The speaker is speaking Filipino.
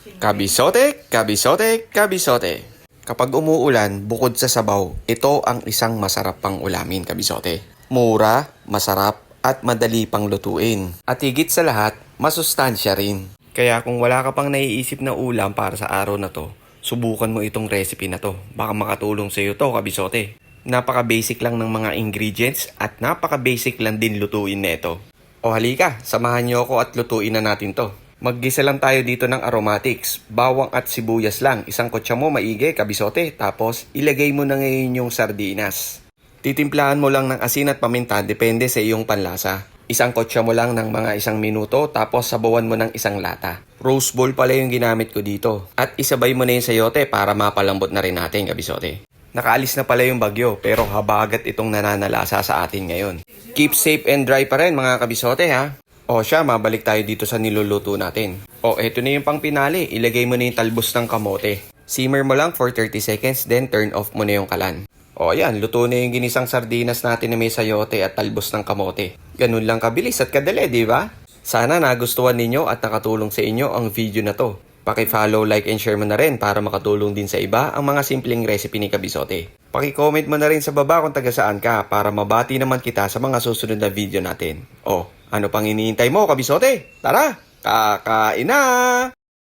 Kabisote, kabisote, kabisote. Kapag umuulan, bukod sa sabaw, ito ang isang masarap pang ulamin, kabisote. Mura, masarap, at madali pang lutuin. At higit sa lahat, masustansya rin. Kaya kung wala ka pang naiisip na ulam para sa araw na to, subukan mo itong recipe na to. Baka makatulong sa iyo to, kabisote. Napaka-basic lang ng mga ingredients at napaka-basic lang din lutuin nito. O halika, samahan niyo ako at lutuin na natin to. Maggisa lang tayo dito ng aromatics, bawang at sibuyas lang. Isang kotsa mo maigi, kabisote. Tapos, ilagay mo na ngayon yung sardinas. Titimplahan mo lang ng asin at paminta, depende sa iyong panlasa. Isang kotsa mo lang ng mga isang minuto, tapos sabawan mo ng isang lata. Rose bowl pala yung ginamit ko dito. At isabay mo na yung sayote para mapalambot na rin natin, kabisote. Nakaalis na pala yung bagyo, pero habagat itong nananalasa sa atin ngayon. Keep safe and dry pa rin mga kabisote ha. O siya, mabalik tayo dito sa niluluto natin. O eto na yung pang pinali, ilagay mo na yung talbos ng kamote. Simmer mo lang for 30 seconds, then turn off mo na yung kalan. O ayan, luto na yung ginisang sardinas natin na may sayote at talbos ng kamote. Ganun lang kabilis at kadali, di ba? Sana nagustuhan ninyo at nakatulong sa inyo ang video na to. Paki-follow, like, and share mo na rin para makatulong din sa iba ang mga simpleng recipe ni Kabisote. Paki-comment mo na rin sa baba kung taga saan ka para mabati naman kita sa mga susunod na video natin. O, ano pang iniintay mo, Kabisote? Tara, kakain na!